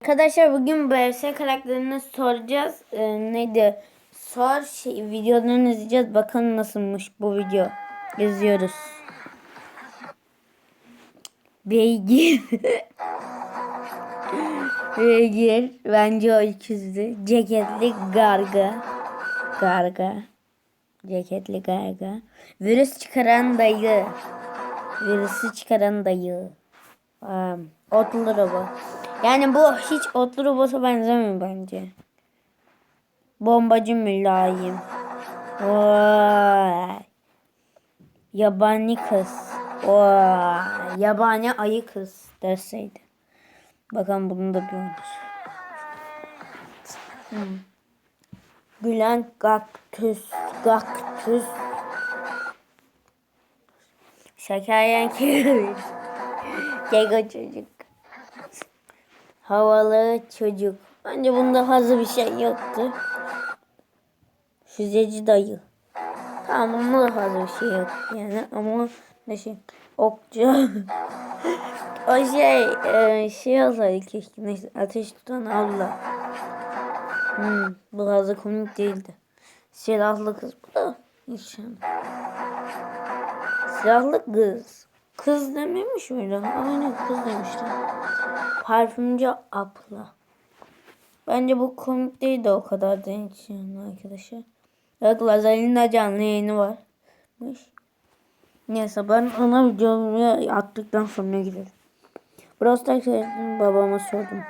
Arkadaşlar bugün BFS karakterini soracağız. Ee, neydi? Sor şey, videolarını izleyeceğiz. Bakalım nasılmış bu video. İzliyoruz. Beygir. Beygir. Bence o ikizdi. Ceketli garga. Garga. Ceketli garga. Virüs çıkaran dayı. Virüsü çıkaran dayı. Um, otlu robot. Yani bu hiç otlu robota benzemiyor bence. Bombacı mülayim. Vay. Yabani kız. Vay. Yabani ayı kız derseydi. Bakalım bunu da bir. Hmm. Gülen kaktüs. Kaktüs. Şeker kereviz. Keko çocuk. Havalı çocuk. Bence bunda fazla bir şey yoktu. Füzeci dayı. Tamam bunda da fazla bir şey yok yani ama ne şey okçu. o şey e, şey olsaydı keşke neyse ateş tutan abla. Hmm, bu fazla komik değildi. Silahlı kız bu da inşallah. Silahlı kız. Kız dememiş miydi? Aynen kız demişler. Parfümcü abla. Bence bu komik değil de o kadar da hiç yani arkadaşlar. Evet Lazer'in de canlı yayını varmış. Neyse ben ona videomu attıktan sonra gidelim. Brawl Stars'ın babama sordum.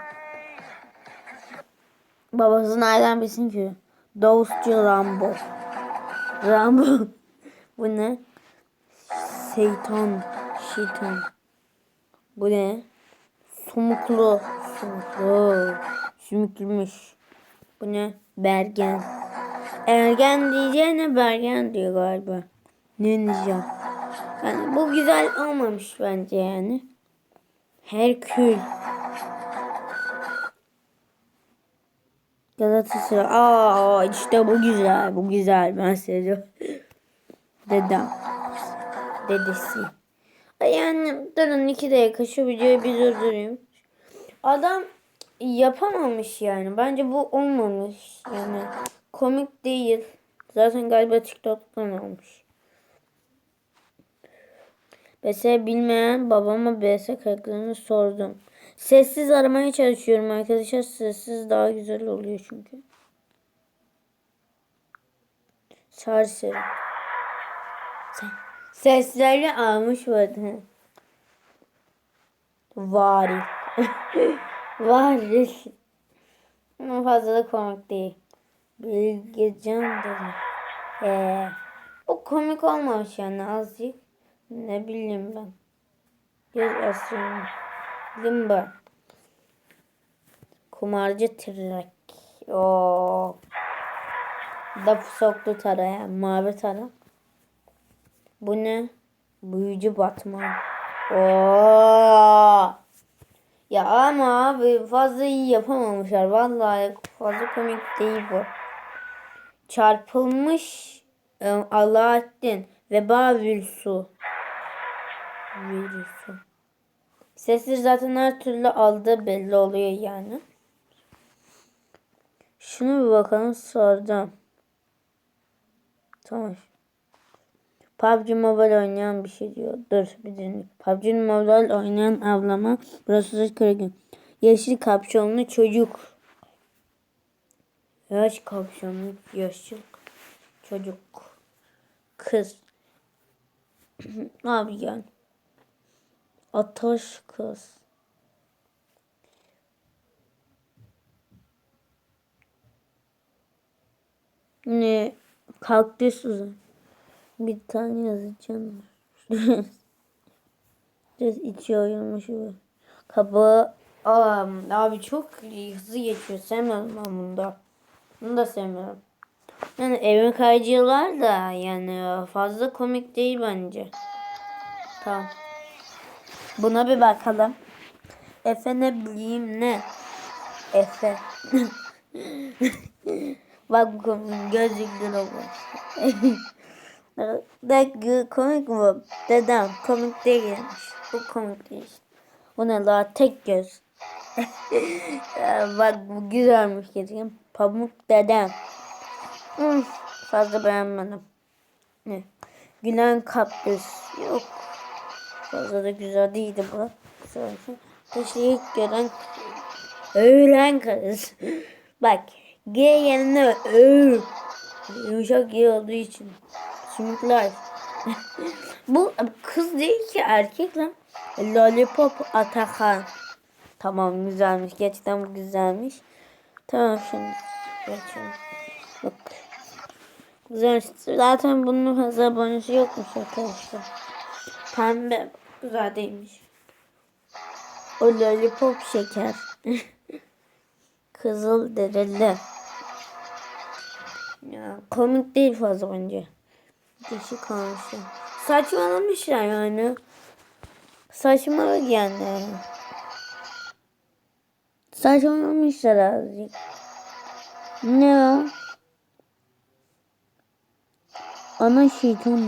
Babası nereden bilsin ki? Dostçu Rambo. Rambo. bu ne? Şeytan. Şeytan. Bu ne? Sumuklu. Sumuklu. Sümüklümüş. Bu ne? Bergen. Ergen diyeceğine bergen diyor galiba. Ninja. Yani bu güzel olmamış bence yani. Herkül. Galatasaray. Aa işte bu güzel. Bu güzel. Ben seviyorum. Dedem. Dedesi. Yani durun iki dakika şu videoyu bir durdurayım. Adam yapamamış yani. Bence bu olmamış yani. Komik değil. Zaten galiba TikTok'tan almış. BS bilmeyen babama BS karakterini sordum. Sessiz aramaya çalışıyorum arkadaşlar. Sessiz daha güzel oluyor çünkü. Sarseri. Sen sesleri almış vardı. Varil. Varil. Ama fazla da komik değil. Bilgecan dedi. Ee, o komik olmamış yani azıcık. Ne bileyim ben. Göz asıyorum. Limba. Kumarcı tırnak. Oo. Lafı soktu taraya. Mavi tara. Bu ne? Büyücü Batman. Oo. Ya ama abi fazla iyi yapamamışlar. Vallahi fazla komik değil bu. Çarpılmış e, Alaaddin veba virüsü. Virüsü. Sesleri zaten her türlü aldığı belli oluyor yani. Şunu bir bakalım soracağım. Tamam. PUBG Mobile oynayan bir şey diyor. Dur bir dinle. PUBG Mobile oynayan ablama burası kırgın. Yeşil kapşonlu çocuk. Yaş kapşonlu yaşlı çocuk. Kız. Abi yani. Ataş kız. Ne? Kaktüs uzun. Bir tane yazacağım. Biraz içi oyulmuş bu. Kabağı Aa, abi çok hızlı geçiyor. Sevmiyorum ben bunu da. Bunu da sevmiyorum. Yani evin kayıcılar da yani fazla komik değil bence. Tamam. Buna bir bakalım. Efe ne bileyim ne? Efe. Bak bu gözlüklü robot. Dek komik mi? Dedem komik değilmiş. Bu komik değil. Bu ne la tek göz. Bak bu güzelmiş gerçekten. Pamuk dedem. Hmm, fazla beğenmedim. Ne? Gülen kaktüs. Yok. Fazla da güzel değildi bu. Sonrası. İşte ilk gören öğren kız. Bak G yerine Ö. Yumuşak G olduğu için. Sümükler. bu kız değil ki erkek lan. Lollipop Atakan. Tamam güzelmiş. Gerçekten bu güzelmiş. Tamam şimdi. Geçelim. Bak. Güzel. Zaten bunun fazla abonesi yokmuş arkadaşlar. Pembe. Güzel değilmiş. O lollipop şeker. Kızıl derili. Ya komik değil fazla bence. Değişik kalmışlar. Saçmalamışlar yani. Saçmalık yani. Saçmalamışlar azıcık. Ne o? Ana şeytan?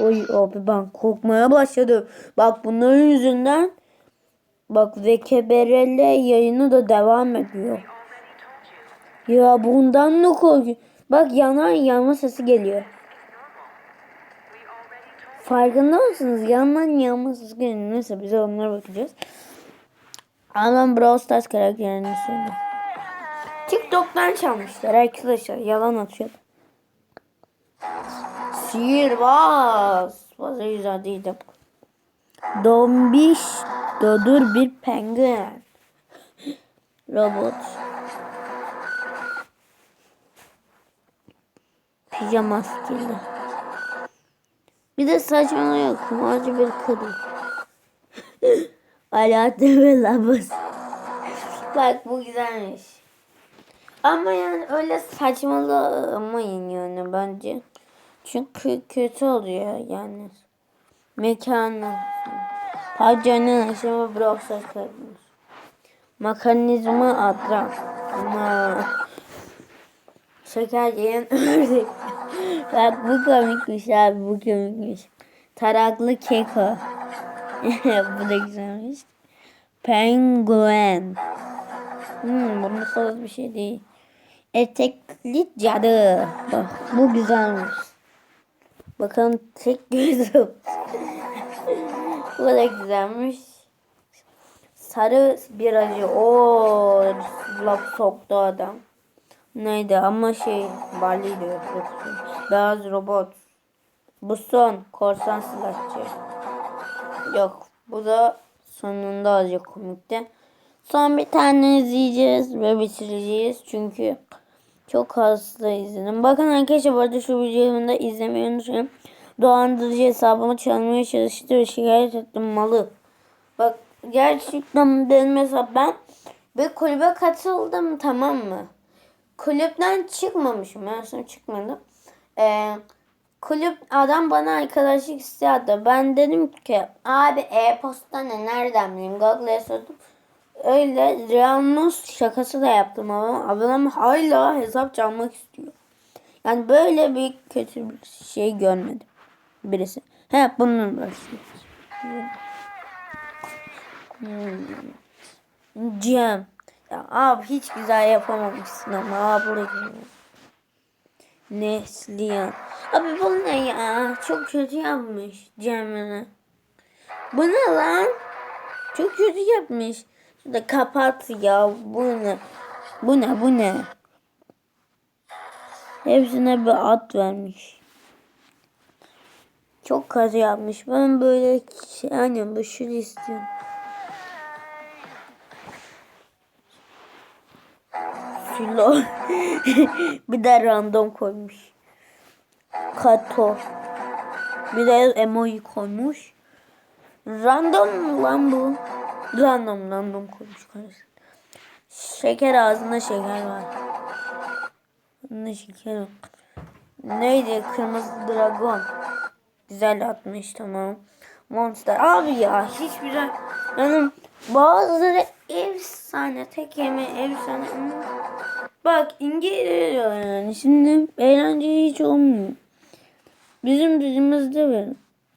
Oy abi ben korkmaya başladım. Bak bunların yüzünden bak VKBRL yayını da devam ediyor. Ya bundan mı korkuyor? Bak yanan yanma sesi geliyor. Farkında mısınız? Yandan yanma sesi geliyor. Neyse bize onlara bakacağız. Ama ben Brawl Stars karakterini söyleyeyim. TikTok'tan çalmışlar arkadaşlar. Yalan atıyor. Sihirbaz. Fazla güzel değildim. Dombiş dodur bir penguen. Robot. Pijama maskeli. Bir de saçmalıyor. Kumarcı bir kadın. Alaaddin ve Labız. Bak bu güzelmiş. Ama yani öyle saçmalamayın yani bence. Çünkü kötü oluyor yani. Mekanı. Harcanın aşama Broxas kalbimiz. Mekanizma adrak. Ama şeker yiyen ördek. Bak bu komikmiş abi bu komikmiş. Taraklı keko. bu da güzelmiş. Penguen. Hmm, bunun fazla bir şey değil. Etekli cadı. Bak bu güzelmiş. Bakalım tek gözüm. bu da güzelmiş. Sarı bir acı. Oo, laf soktu adam. Neydi ama şey Bali'ydi. Beyaz robot. Bu son korsan silahçı. Yok bu da sonunda azıcık komikti. Son bir tane izleyeceğiz ve bitireceğiz. Çünkü çok hasta izledim. Bakın arkadaşlar bu arada şu videomu da izlemeyi unutmayın. Dolandırıcı hesabımı çalmaya çalıştı ve şikayet ettim malı. Bak gerçekten benim hesap ben bir kulübe katıldım tamam mı? Kulüpten çıkmamışım. Ben sonra çıkmadım. Ee, kulüp adam bana arkadaşlık istiyordu. Ben dedim ki abi e-posta ne nereden bileyim Google'ya sordum. Öyle Reanus şakası da yaptım ama adam hala hesap çalmak istiyor. Yani böyle bir kötü bir şey görmedim. Birisi. He bunun başlıyoruz. Hmm. Cem. Ya abi hiç güzel yapamamışsın ama ablacığım. Neslihan. Abi bu ne ya? Çok kötü yapmış Cem'ini. Bu ne lan? Çok kötü yapmış. Şurada kapat ya. Bu ne? Bu ne? Bu ne? Hepsine bir at vermiş. Çok kötü yapmış. Ben böyle yani bu şunu istiyorum. Filo. bir de random koymuş. Kato. Bir de emoji koymuş. Random lan bu. Random random koymuş kardeşim. Şeker ağzında şeker var. Ne şeker. Neydi? Kırmızı dragon. Güzel atmış tamam. Monster. Abi ya hiçbir yani bazıları efsane tek yeme efsane. Bak İngilizce yani. Şimdi eğlence hiç olmuyor. Bizim dizimizde var.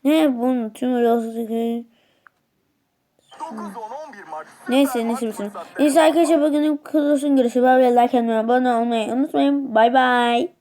Ne bunu tüm rahatsızlık 9-10-11 Mart Neyse neyse bilsin. Neyse arkadaşlar bugünün kuruluşun görüşü. Böyle like abone olmayı unutmayın. Bay bay.